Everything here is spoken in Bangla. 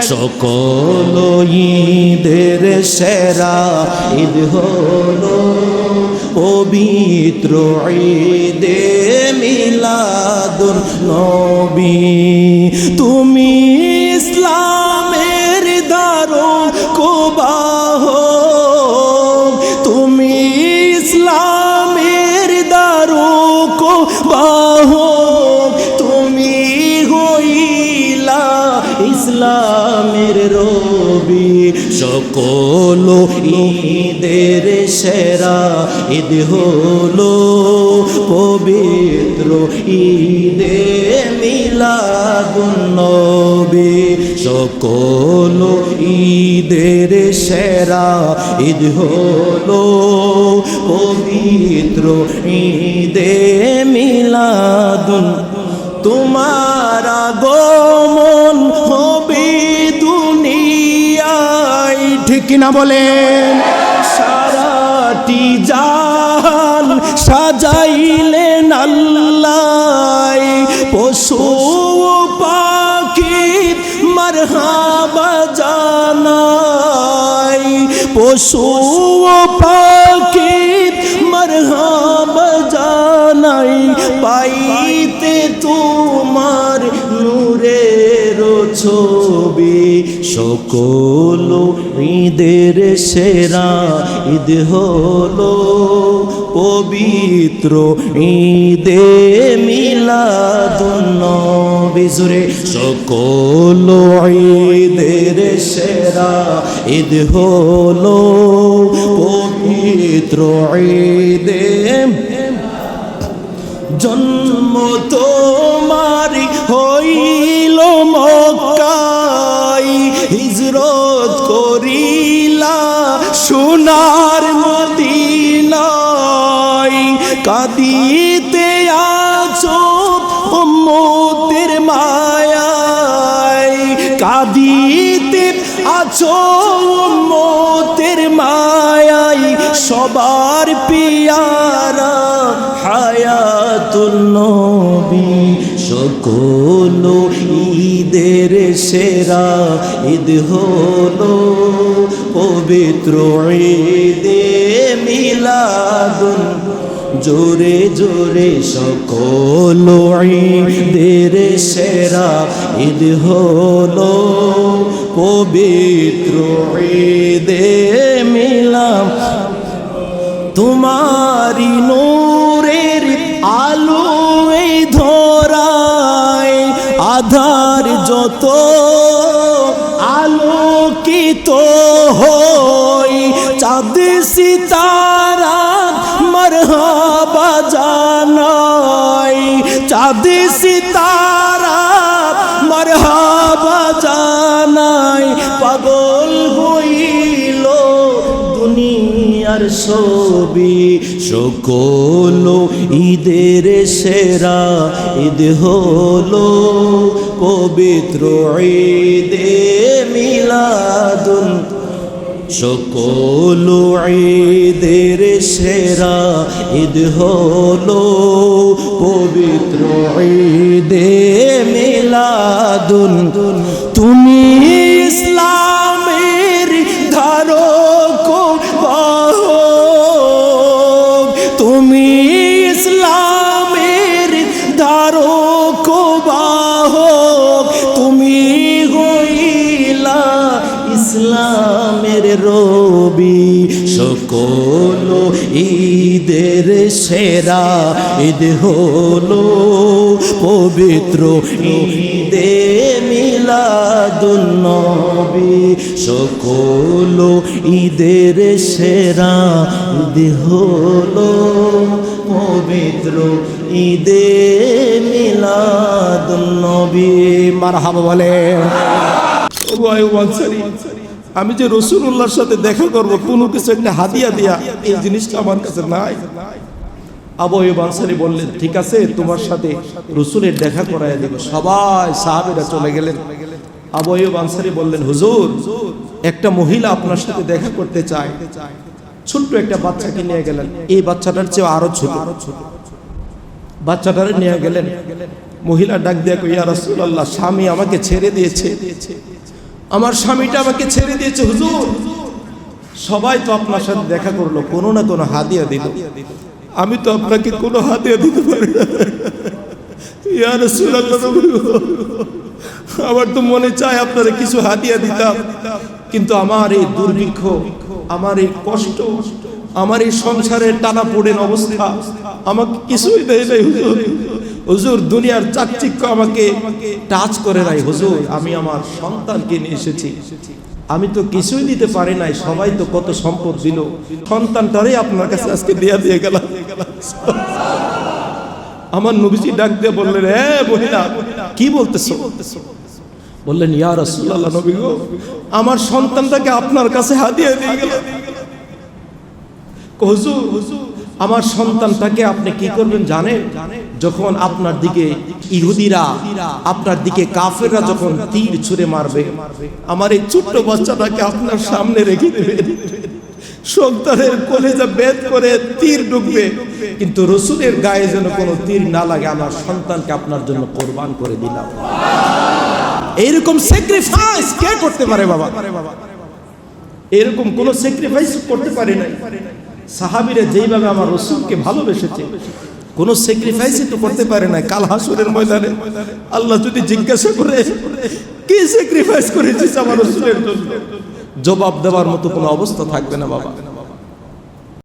সকল ঈদের সেরা ঈদ হলো পবিত্র ঈদে মিলাদুন নবী। তুমি ইসলামের দারো কোবাহ। তুমি ইসলামের দারো কোবাহ। ইসলামের রবি, সকল ঈদের সেরা ঈদ হলো পবিত্র ঈদে মিলাদুন নবী সকল ঈদের সেরা ঈদ হলো পবিত্র ঈদে মিলাদুন। তোমার আগমন ঠিক না বলেন সারাটি জাহান সাজাইলেন আল্লাহ পশু পাখি মারহাবা জানাই। পশু পাখি মারহাবা জানাই। পাইতে তোমার নূরের ছবি, সকল ঈদের সেরা ঈদ হলো পবিত্র ঈদে নবী জুড়ে সকল ঈদের সেরা ঈদ হলো পবিত্র ঈদে জন্ম তোমার হইল মক্কাই হিজরত করিলা সোনার মদিনাই কাদিতে আছো উম্মতের মায়াই কাদিতে আছো উম্মতের মায়াই সবার পিয়ারা নবী, সকল ঈদের সেরা ঈদ হলো পবিত্র ঈদে মিলাদুন। জোরে জোরে সকল ঈদের সেরা ঈদ হলো পবিত্র ঈদে মিলাম তোমারি নূরের যত আলোকিত হই। চাঁদ সিতারা মরহাবা জানাই দুনিয়ার ছবি। সকল ঈদের সেরা ঈদ হলো পবিত্র ঈদে মিলাদুন। সকল ঈদের সেরা ঈদ হলো পবিত্র ঈদে মিলাদুন। তুমি ইসলামের ধারক বাহক তুমি হইলা ইসলামের রবি সকল ঈদের সেরা ঈদ হলো পবিত্র ঈদে মিলাদুন নবী সকল ঈদের সেরা ঈদ হলো পবিত্র ঈদে মিলাদুন নবী মারহাবা বলে আমি যে রসুল্লাহর সাথে দেখা করব, কোনো কিছু একটা হাদিয়া দিয়া, এই জিনিসটা আমার কাছে নাই। আবু আইয়ুব আনসারী বললেন, ঠিক আছে, তোমার সাথে রসুলের দেখা করায় দেব। সবাই সাহাবেরা চলে গেলেন। আবু আইয়ুব আনসারী বললেন, হুজুর, একটা মহিলা আপনার সাথে দেখা করতে চায়। ছোট্ট একটা বাচ্চাকে নিয়ে গেলেন। এই বাচ্চাটার চেয়ে আরও ছোট। বাচ্চাটারে নিয়ে গেলেন। মহিলা ডাক দিয়ে ইয়া রাসূলুল্লাহ, স্বামী আমাকে ছেড়ে দিয়েছে। আমার স্বামীটা আমাকে ছেড়ে দিয়েছে, হুজুর। সবাই তো আপনার সাথে দেখা করল, কোনো না কোনো হাদিয়া দিল। আমি তো আপনাকে কোনো হাতিয়ে দিতে পারি না। আমার তো মনে চায় আপনারা কিছু হাদিয়া দিতাম। কিন্তু আমার এই দুর্ভিক্ষ, আমার এই কষ্ট, আমার এই সংসারের টানা পড়েন অবস্থা আমাকে কিছুই দেয় নাই, হুজুর। হুজুর দুনিয়ার চাকচিক্য আমাকে টাচ করে নাই হুজুর আমি আমার সন্তানকে নিয়ে এসেছি। আমি তো কিছুই দিতে পারি নাই সবাই তো কত সম্পদ দিল। সন্তানটারে আপনার কাছে আজকে দেয়া দিয়ে গেলাম। আমার নবীজি ডাক দিয়ে বললেন হ্যাঁ মহিলা কি বলতেছো? বললেন ইয়া রাসূলুল্লাহ নবী গো আমার সন্তানটাকে আপনার কাছে হাতিয়ে দিয়ে গেল হুজুর আমার সন্তানটাকে আপনি কি করবেন জানেন? যখন আপনার দিকে ইহুদিরা, আপনার দিকে কাফেররা যখন তীর ছুঁড়ে মারবে, আমার এই ছোট্ট বাচ্চাটাকে আপনার সামনে রেখে দেবেন সন্তানের কলেজা বেদ করে তীর ঢুকবে কিন্তু রসুলের গায়ে যেন কোনো তীর না লাগে, আমার সন্তানকে আপনার জন্য কোরবান করে দিলাম। এইরকম স্যাক্রিফাইস কে করতে পারে বাবা? এরকম কোন স্যাক্রিফাইস করতে পারে নাই। সাহাবিরা যেইভাবে আমার রসুলকে ভালোবেসেছে, কোন স্যাক্রিফাইসই তো করতে পারে না কাল হাসুরের ময়দানে। আল্লাহ যদি জিজ্ঞাসা করে, কি স্যাক্রিফাইস করেছিস আমার রসুলের জন্য? জবাব দেওয়ার মতো কোনো অবস্থা থাকবে না বাবা।